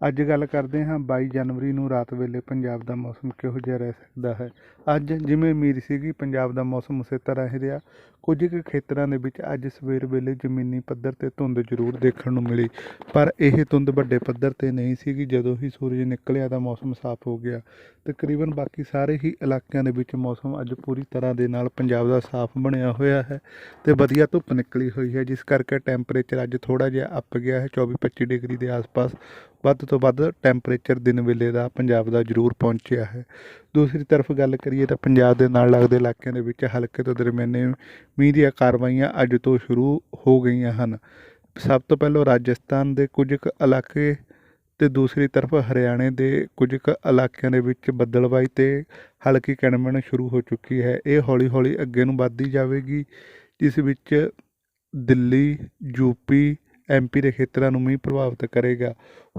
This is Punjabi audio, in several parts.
ਅੱਜ ਗੱਲ ਕਰਦੇ ਹਾਂ 22 ਜਨਵਰੀ ਨੂੰ ਰਾਤ ਵੇਲੇ ਪੰਜਾਬ ਦਾ ਮੌਸਮ ਕਿਹੋ ਜਿਹਾ ਰਹਿ ਸਕਦਾ ਹੈ। ਅੱਜ ਜਿਵੇਂ ਉਮੀਦ ਸੀਗੀ ਪੰਜਾਬ ਦਾ ਮੌਸਮ ਉਸੇ ਤਰ੍ਹਾਂ ਹੀ ਰਿਹਾ। ਕੁਝ ਕੁ ਖੇਤਰਾਂ ਦੇ ਵਿੱਚ ਅੱਜ ਸਵੇਰ ਵੇਲੇ ਜ਼ਮੀਨੀ ਪੱਧਰ ਤੇ ਧੁੰਦ ਜ਼ਰੂਰ ਦੇਖਣ ਨੂੰ ਮਿਲੀ। ਪਰ ਇਹ ਧੁੰਦ ਵੱਡੇ ਪੱਧਰ ਤੇ ਨਹੀਂ ਸੀਗੀ। ਜਦੋਂ ਹੀ ਸੂਰਜ ਨਿਕਲਿਆ ਤਾਂ ਮੌਸਮ ਸਾਫ਼ ਹੋ ਗਿਆ। ਤਕਰੀਬਨ ਬਾਕੀ ਸਾਰੇ ਹੀ ਇਲਾਕਿਆਂ ਦੇ ਵਿੱਚ ਮੌਸਮ ਅੱਜ ਪੂਰੀ ਤਰ੍ਹਾਂ ਦੇ ਨਾਲ ਪੰਜਾਬ ਦਾ ਸਾਫ਼ ਬਣਿਆ ਹੋਇਆ ਹੈ ਤੇ ਵਧੀਆ ਧੁੱਪ ਨਿਕਲੀ ਹੋਈ ਹੈ, ਜਿਸ ਕਰਕੇ ਟੈਂਪਰੇਚਰ ਅੱਜ ਥੋੜਾ ਜਿਹਾ ਅੱਪ ਗਿਆ ਹੈ। 24-25 ਡਿਗਰੀ ਦੇ ਆਸ-ਪਾਸ ਵੱਧ ਤੋਂ ਵੱਧ ਟੈਂਪਰੇਚਰ ਦਿਨ ਵੇਲੇ ਦਾ ਪੰਜਾਬ ਦਾ ਜ਼ਰੂਰ ਪਹੁੰਚਿਆ ਹੈ। ਦੂਸਰੀ ਤਰਫ ਗੱਲ ਕਰੀਏ ਤਾਂ ਪੰਜਾਬ ਦੇ ਨਾਲ ਲੱਗਦੇ ਇਲਾਕਿਆਂ ਦੇ ਵਿੱਚ ਹਲਕੇ ਤੋਂ ਦਰਮਿਆਨੇ ਮੀਂਹ ਦੀਆਂ ਕਾਰਵਾਈਆਂ ਅੱਜ ਤੋਂ ਸ਼ੁਰੂ ਹੋ ਗਈਆਂ ਹਨ। ਸਭ ਤੋਂ ਪਹਿਲਾਂ ਰਾਜਸਥਾਨ ਦੇ ਕੁਝ ਕੁ ਇਲਾਕੇ ਤੇ ਦੂਸਰੀ ਤਰਫ ਹਰਿਆਣੇ ਦੇ ਕੁਝ ਕੁ ਇਲਾਕਿਆਂ ਦੇ ਵਿੱਚ ਬੱਦਲਬਾਈ ਤੇ ਹਲਕੀ ਕਣਮਣ ਸ਼ੁਰੂ ਹੋ ਚੁੱਕੀ ਹੈ। ਇਹ ਹੌਲੀ-ਹੌਲੀ ਅੱਗੇ ਨੂੰ ਵੱਧਦੀ ਜਾਵੇਗੀ, ਜਿਸ ਵਿੱਚ ਦਿੱਲੀ ਯੂਪੀ ਐਮਪੀ ਦੇ ਖੇਤਰਾਂ ਨੂੰ ਮੀਂਹ ਪ੍ਰਭਾਵਿਤ ਕਰੇਗਾ।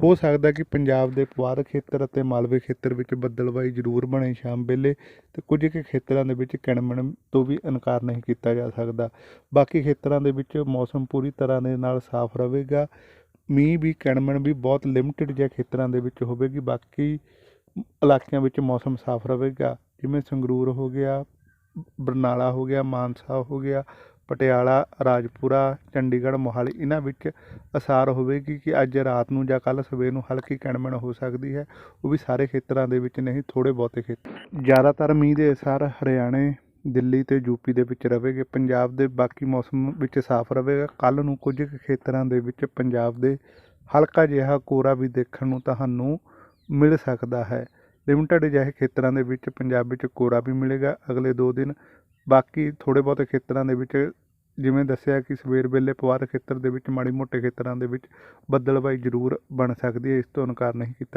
ਹੋ ਸਕਦਾ ਕਿ ਪੰਜਾਬ ਦੇ ਪੁਆਧ ਖੇਤਰ ਅਤੇ ਮਾਲਵੇ ਖੇਤਰ ਵਿੱਚ ਬੱਦਲਬਾਈ ਜ਼ਰੂਰ ਬਣੇ ਸ਼ਾਮ ਵੇਲੇ ਤੇ ਕੁਝ ਕੁ ਖੇਤਰਾਂ ਦੇ ਵਿੱਚ ਕਿਣਮਣ ਤੋਂ ਵੀ ਇਨਕਾਰ ਨਹੀਂ ਕੀਤਾ ਜਾ ਸਕਦਾ। ਬਾਕੀ ਖੇਤਰਾਂ ਦੇ ਵਿੱਚ ਮੌਸਮ ਪੂਰੀ ਤਰ੍ਹਾਂ ਦੇ ਨਾਲ ਸਾਫ਼ ਰਹੇਗਾ। ਮੀਂਹ ਵੀ ਕਿਣਮਣ ਵੀ ਬਹੁਤ ਲਿਮਟਿਡ ਜਿਹੇ ਖੇਤਰਾਂ ਦੇ ਵਿੱਚ ਹੋਵੇਗੀ। ਬਾਕੀ ਇਲਾਕਿਆਂ ਵਿੱਚ ਮੌਸਮ ਸਾਫ਼ ਰਹੇਗਾ। ਜਿਵੇਂ ਸੰਗਰੂਰ ਹੋ ਗਿਆ, ਬਰਨਾਲਾ ਹੋ ਗਿਆ, ਮਾਨਸਾ ਹੋ ਗਿਆ ਪਟਿਆਲਾ, ਰਾਜਪੁਰਾ, ਚੰਡੀਗੜ੍ਹ ਮੋਹਾਲੀ, ਇਹਨਾਂ ਵਿੱਚ ਅਸਾਰ ਹੋਵੇਗੀ ਕਿ ਅੱਜ ਰਾਤ ਨੂੰ ਜਾਂ ਕੱਲ੍ਹ ਸਵੇਰ ਨੂੰ ਹਲਕੀ ਕਿਣਮਣ ਹੋ ਸਕਦੀ ਹੈ। ਉਹ ਵੀ ਸਾਰੇ ਖੇਤਰਾਂ ਦੇ ਵਿੱਚ ਨਹੀਂ, ਥੋੜ੍ਹੇ ਬਹੁਤੇ ਖੇਤਰ। ਜ਼ਿਆਦਾਤਰ ਮੀਂਹ ਦੇ ਅਸਾਰ ਹਰਿਆਣੇ, ਦਿੱਲੀ ਤੇ ਯੂਪੀ ਦੇ ਵਿੱਚ ਰਹੇਗੇ। ਪੰਜਾਬ ਦੇ ਬਾਕੀ ਮੌਸਮ ਵਿੱਚ ਸਾਫ਼ ਰਹੇਗਾ। ਕੱਲ੍ਹ ਨੂੰ ਕੁਝ ਕੁ ਖੇਤਰਾਂ ਦੇ ਵਿੱਚ ਪੰਜਾਬ ਦੇ ਹਲਕਾ ਜਿਹਾ ਕੋਰਾ ਵੀ ਦੇਖਣ ਨੂੰ ਤੁਹਾਨੂੰ ਮਿਲ ਸਕਦਾ ਹੈ। ਲਿਮਟਿਡ ਜਿਹੇ ਖੇਤਰਾਂ ਦੇ ਵਿੱਚ ਪੰਜਾਬ ਵਿੱਚ ਕੋਰਾ ਵੀ ਮਿਲੇਗਾ ਅਗਲੇ 2 ਦਿਨ। ਬਾਕੀ ਥੋੜ੍ਹੇ ਬਹੁਤੇ ਖੇਤਰਾਂ ਦੇ ਵਿੱਚ ਜਿਵੇਂ ਦੱਸਿਆ ਕਿ ਸਵੇਰ ਵੇਲੇ ਪਵਾਰ ਖੇਤਰ ਦੇ ਵਿੱਚ ਮਾੜੀ ਮੋਟੇ ਖੇਤਰਾਂ ਦੇ ਵਿੱਚ ਬੱਦਲਬਾਈ ਜ਼ਰੂਰ ਬਣ ਸਕਦੀ ਹੈ, ਇਸ ਤੋਂ ਇਨਕਾਰ ਨਹੀਂ ਕੀਤਾ ਜਾ